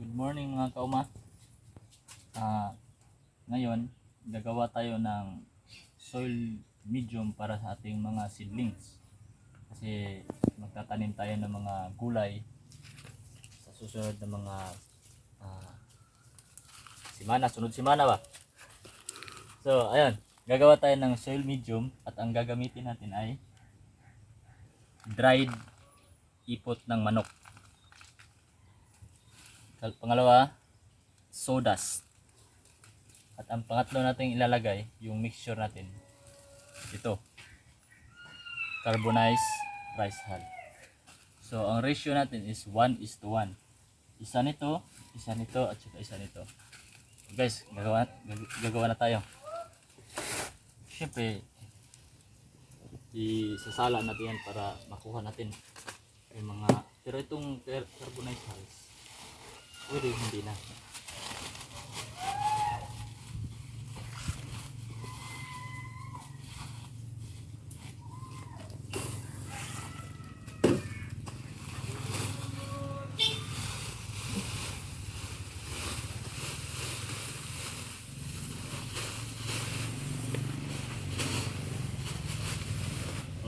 Good morning mga kauma. Ah, ngayon, gagawa tayo ng soil medium para sa ating mga seedlings. Kasi magtatanim tayo ng mga gulay sa susunod na mga ah, simana, sunod simana ba? So, ayun, gagawa tayo ng soil medium at ang gagamitin natin ay dried ipot ng manok. Pangalawa, sawdust. At ang pangatlo natin ilalagay, yung mixture natin, ito. Carbonized rice hull. So, ang ratio natin is 1 is to 1. Isa nito, isa nito, at saka isa nito. Guys, gagawa, gag- gagawa na tayo. Siyempre, isasala natin yan para makuha natin yung mga pero itong car- carbonized hulls pwede hindi na.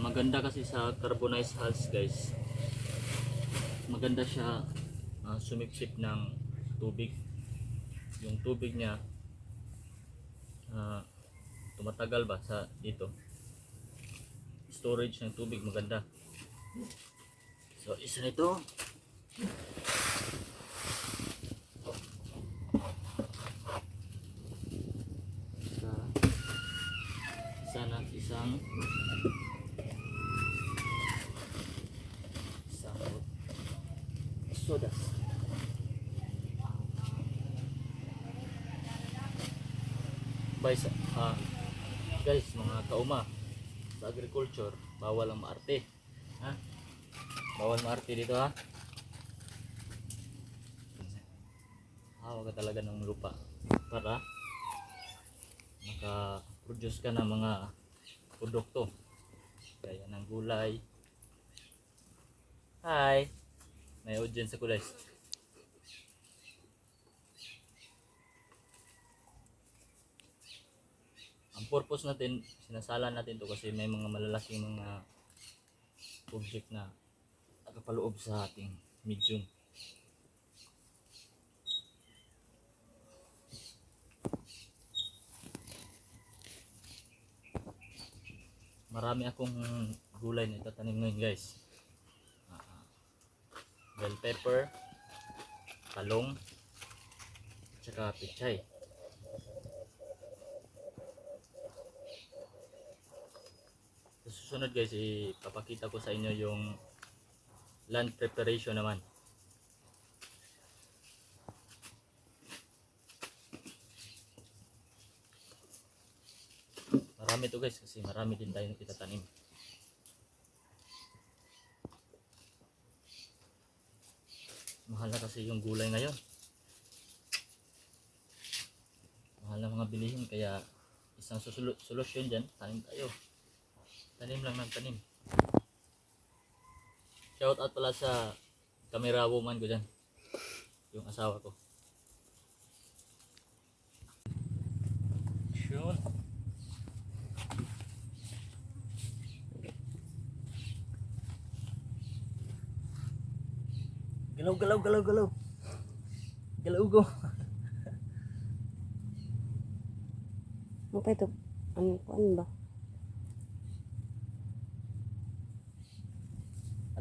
Maganda kasi sa carbonized hulls guys. Maganda siya ah, sumipsip ng tubig. Yung tubig niya ah, tumatagal ba sa dito? Storage ng tubig maganda. So isa nito isa isa na isang isang sodas. Guys, ah, guys, mga kauma, sa agriculture, bawal ang maarte. Ha? Bawal maarte dito ha. Hawak ka talaga ng lupa para maka-produce ka ng mga produkto gaya ng gulay. Hi! May audience ako guys. Ang purpose natin, sinasala natin to kasi may mga malalaking mga object na nakapaloob sa ating medium. Marami akong gulay na itatanim ngayon guys bell pepper, talong, tsaka pichay. Sa susunod guys, ipapakita ko sa inyo yung land preparation naman. Marami to guys kasi marami din tayong itatanim. mahal na kasi yung gulay ngayon mahal na mga bilihin kaya isang solusyon dyan tanim tayo tanim lang ng tanim shout out pala sa camera woman ko dyan yung asawa ko Yun. Galaw, galaw, galaw, galaw. Galaw ko. Ano pa ito? Ano, ano ba?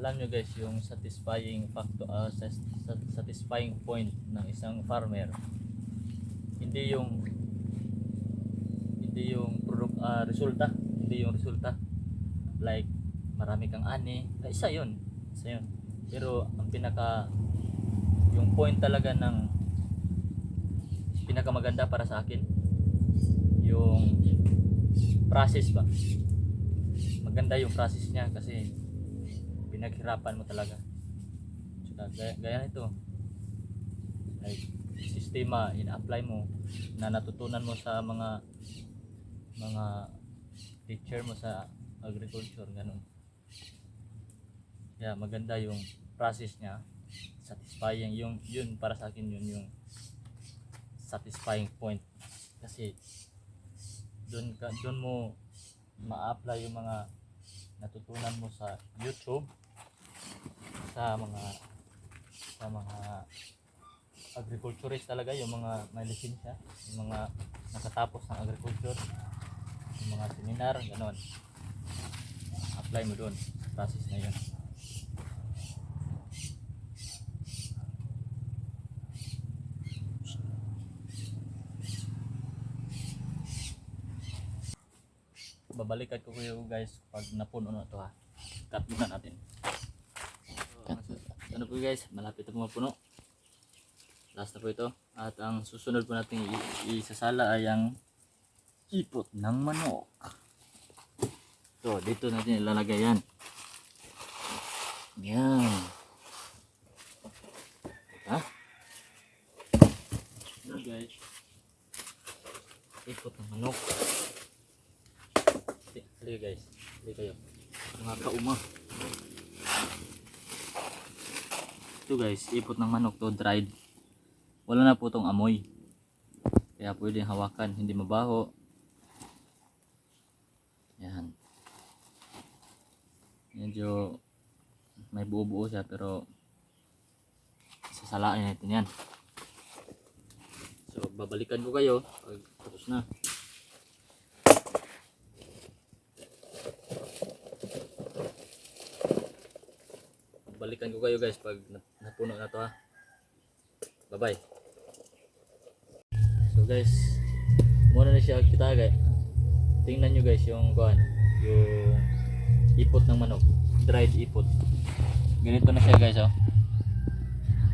Alam nyo guys, yung satisfying factor, ah, sas- sat- satisfying point ng isang farmer, hindi yung hindi yung product, ah, resulta, hindi yung resulta. Like, marami kang ani, na isa yun, isa yun. Pero ang pinaka, yung point talaga ng pinakamaganda para sa akin, yung process ba. Maganda yung process niya kasi pinaghirapan mo talaga. Tsaka gaya, gaya nito. Like, sistema in-apply mo na natutunan mo sa mga mga teacher mo sa agriculture ganun. Kaya maganda yung process niya satisfying yung yun para sa akin yun yung satisfying point kasi doon ka doon mo ma-apply yung mga natutunan mo sa YouTube sa mga sa mga agriculturist talaga yung mga may lisensya yung mga nakatapos ng agriculture yung mga seminar ganon. Apply mo doon process na yun. Babalikan ko kayo guys pag napuno na to ha. Cut muna natin. Ano po guys? Malapit na po mapuno. Last na po ito. At ang susunod po natin isasala ay ang ipot ng manok. So dito natin ilalagay yan. Yan. Ha? Yan guys? Ipot ng manok. Halika guys, halika kayo. Mga kauma. Ito guys, ipot ng manok to dried. Wala na po tong amoy. Kaya pwedeng hawakan, hindi mabaho. Yan. Medyo may buo-buo siya pero sasalain natin yan. So babalikan ko kayo pag tapos na. Balikan ko kayo guys pag na- napuno na to ha. Bye bye so guys muna na siya kita guys tingnan nyo guys yung kuan yung ipot ng manok. Dried ipot. Ganito na siya guys oh.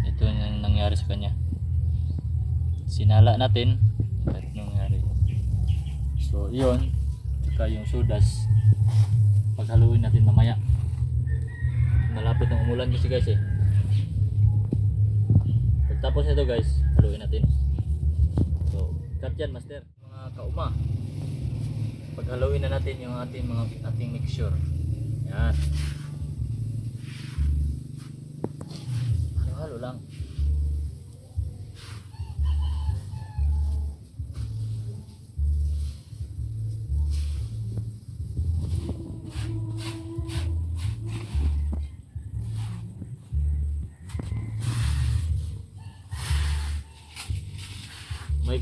Ito yung nangyari sa kanya. Sinala natin anong nangyari. So yun. Tsaka yung sodas paghaluin natin mamaya malapit ng umulan kasi guys eh. Pagtapos nito guys haluin natin. So cut yan master. Mga kauma paghaluin na natin yung ating mga ating mixture. Yan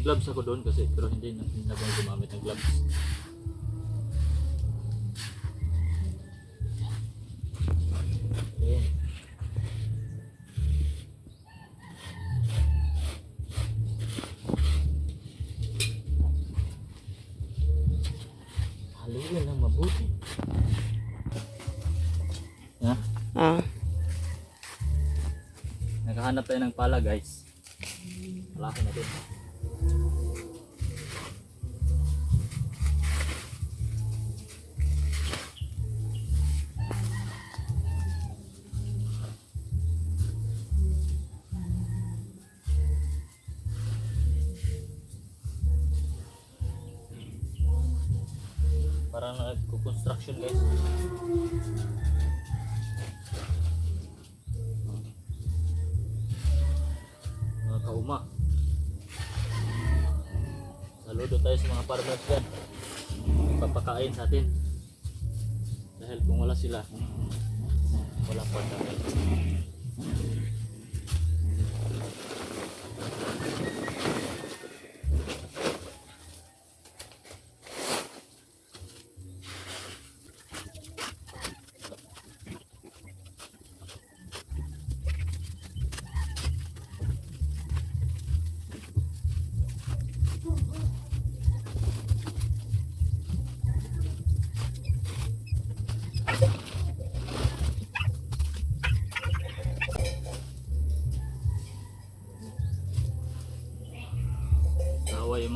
gloves ako doon kasi pero hindi na hindi na ako gumamit ng gloves Ayan. Haluin lang mabuti. Ha? Ah, Nakahanap tayo ng pala guys. Malaki na din. Kauma. Saludo tayo sa mga farmers dyan. Papakain sa atin. Dahil kung wala sila wala pa tayo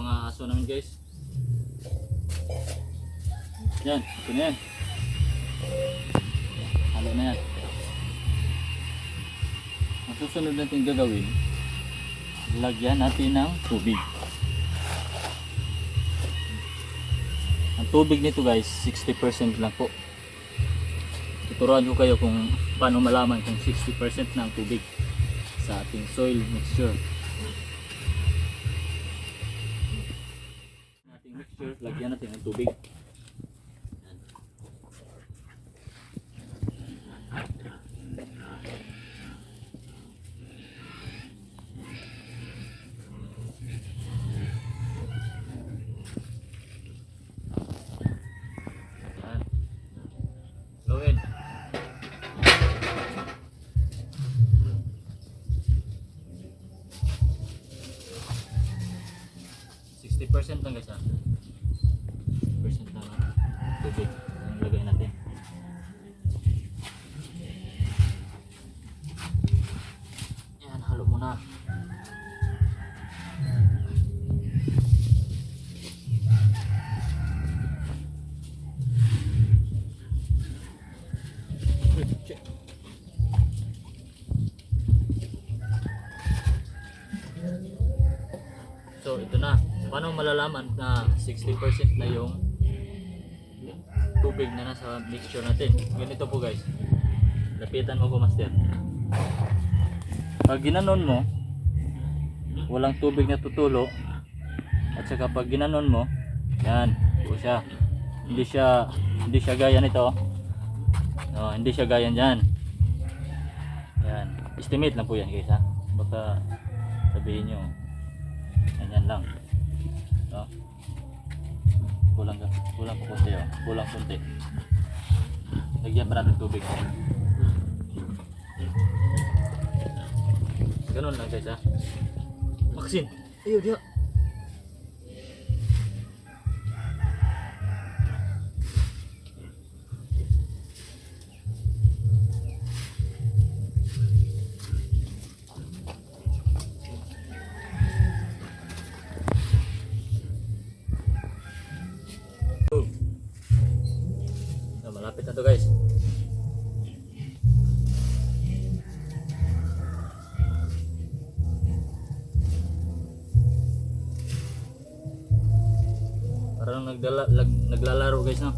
mga aso namin guys. Yan, ito na yan. Halo na yan. Ang susunod natin gagawin, lagyan natin ng tubig. Ang tubig nito guys, 60% lang po. Tuturuan ko kayo kung paano malaman kung 60% na ang tubig. sa ating soil mixture. Natin ng tubig. Ito na. Paano malalaman na 60% na yung tubig na nasa mixture natin? Ganito po guys. Lapitan mo po master. Pag ginanon mo, walang tubig na tutulo. At saka pag ginanon mo, yan, po siya. Hindi siya hindi siya gaya nito. No, hindi siya gaya niyan. Yan. Estimate lang po yan guys ha. Baka sabihin nyo. Ganyan lang. No? Kulang. Kulang po konti oh. Kulang konti. Lagyan pa natin tubig. Ganun lang guys ha. Maxine. Ayun diya. Malapit na to guys. Parang nagdala, lag, naglalaro guys no.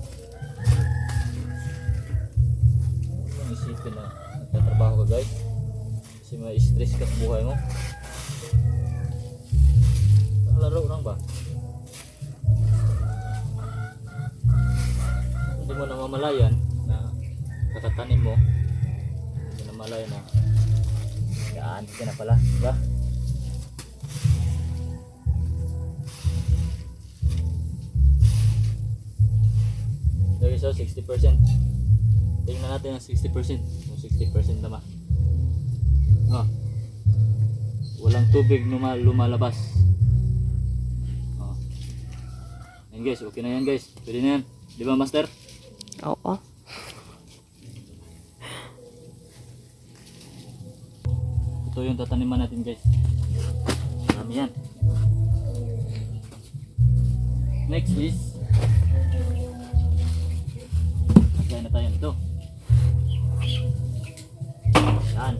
Ang isipin na nagtatrabaho ka guys. Kasi may stress ka sa buhay mo. Laro lang ba? Mo namamalayan na kakatanim mo hindi namalayan na gaan ka na pala diba? there is a 60% tingnan natin ang 60% yung 60% naman oh. walang tubig luma, lumalabas oh. yan guys okay na yan guys pwede na yan di ba master? Oo. Ito yung tataniman natin guys. Marami yan. Next is Lagyan na tayo nito. Yan.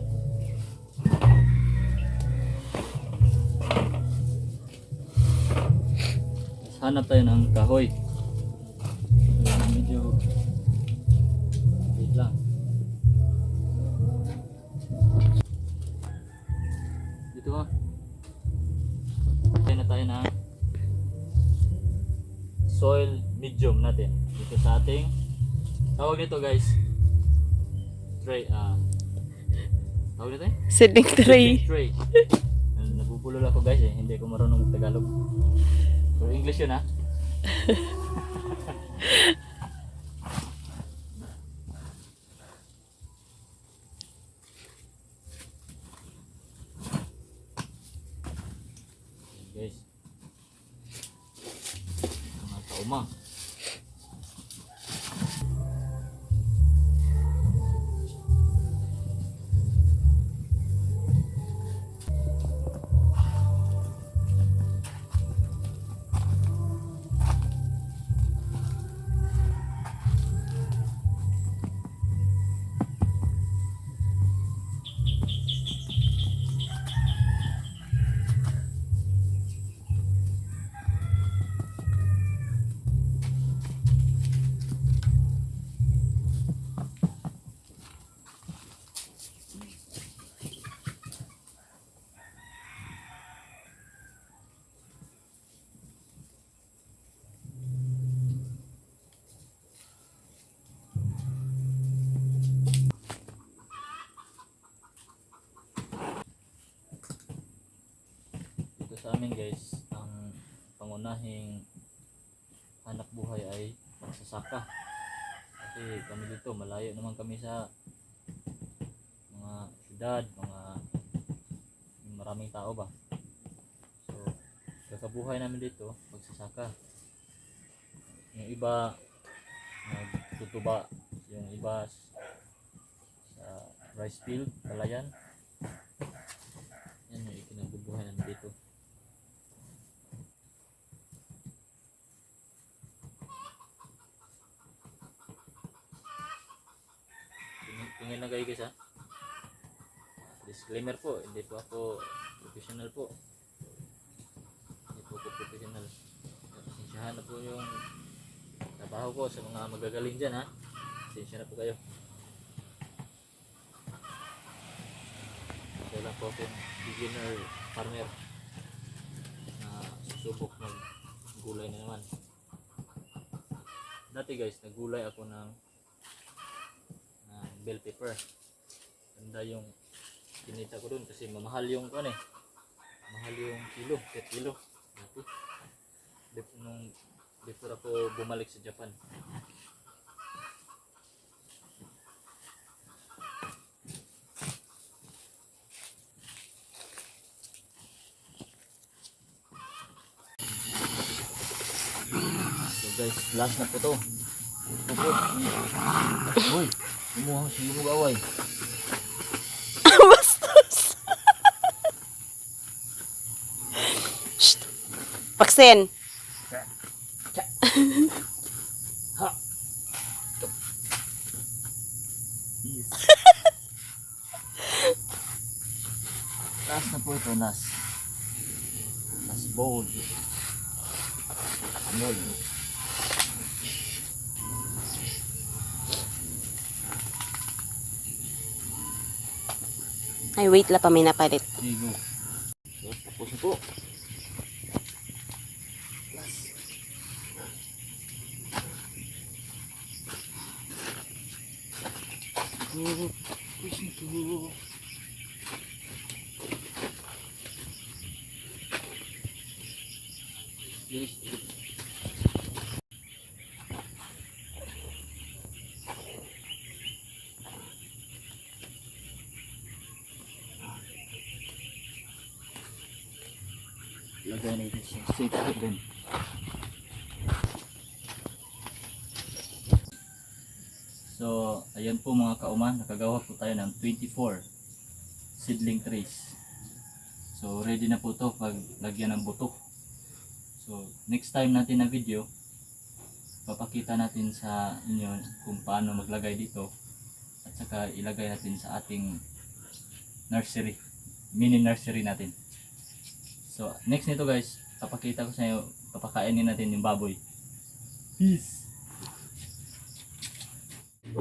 Hanap tayo ng kahoy. Ating tawag nito guys. Tray ah tawag nito eh? Seedling tray. Seedling tray. Nabubulol ako guys eh, hindi ko marunong Tagalog. Pero English yun ha. guys. Mga kauma. Sa amin guys, ang pangunahing hanap buhay ay pagsasaka. Kasi kami dito, malayo naman kami sa mga syudad, mga maraming tao ba. So, kakabuhay namin dito, pagsasaka. Yung iba, nagtutuba. Yung iba sa rice field, kalayan. Yan yung ikinabubuhay namin dito. Tingin, tingin na kayo guys ha. Disclaimer po, hindi po ako professional po. Hindi po ako professional. Pasensyahan na po yung trabaho ko sa mga magagaling dyan ha. Pasensya na po kayo. Ito lang po akong beginner farmer na susubok mag gulay na naman. Dati guys, naggulay ako ng ng bell pepper. Ganda yung kinita ko dun kasi mamahal yung ano eh. Mahal yung kilo, per kilo. Dati. Bef- nung before ako bumalik sa Japan. So guys, last na po to. Po. Uy, kumuha si Lumog Away. Yes. last na po ito, last. Last bowl. Anol. Ay, wait la pa may napalit. Sigo. So, tapos na po. Tapos na po. Yes. Lagay natin sa safe haven. So, ayan po mga kauman, nakagawa po tayo ng 24 seedling trays. So, ready na po to pag lagyan ng buto. So, next time natin na video, papakita natin sa inyo kung paano maglagay dito at saka ilagay natin sa ating nursery, mini nursery natin. So, next nito guys, papakita ko sa inyo, papakainin natin yung baboy. Peace! Uy,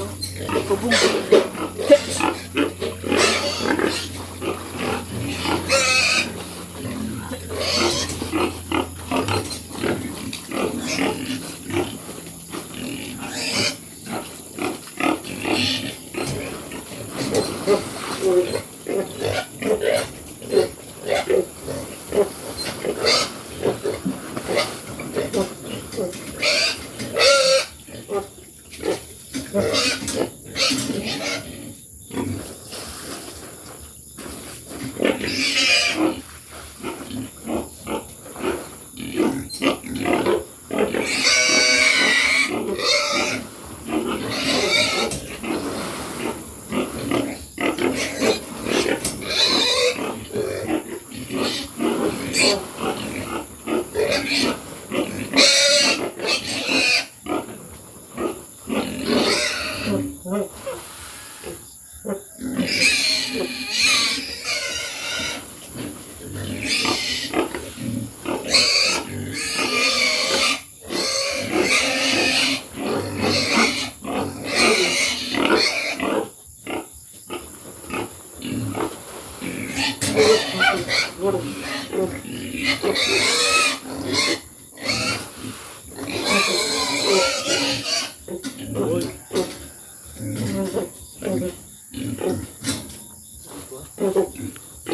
oh. kabungkot.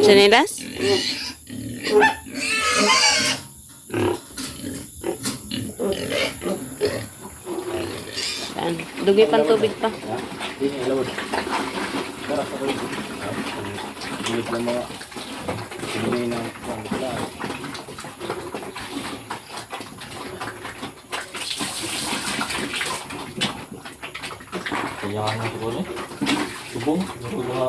Chanelas? Saan? Dugi pang tubig pa. Hindi, alawad. Tara, sa Gulit ng ang bukla. Kaya nga ko rin. Subong, yung mga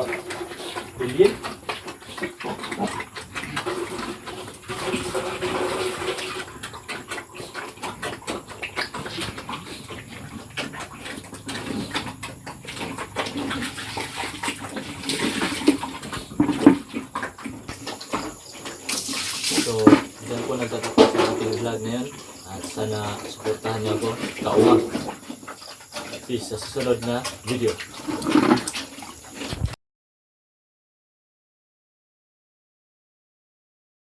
абсолютно видео.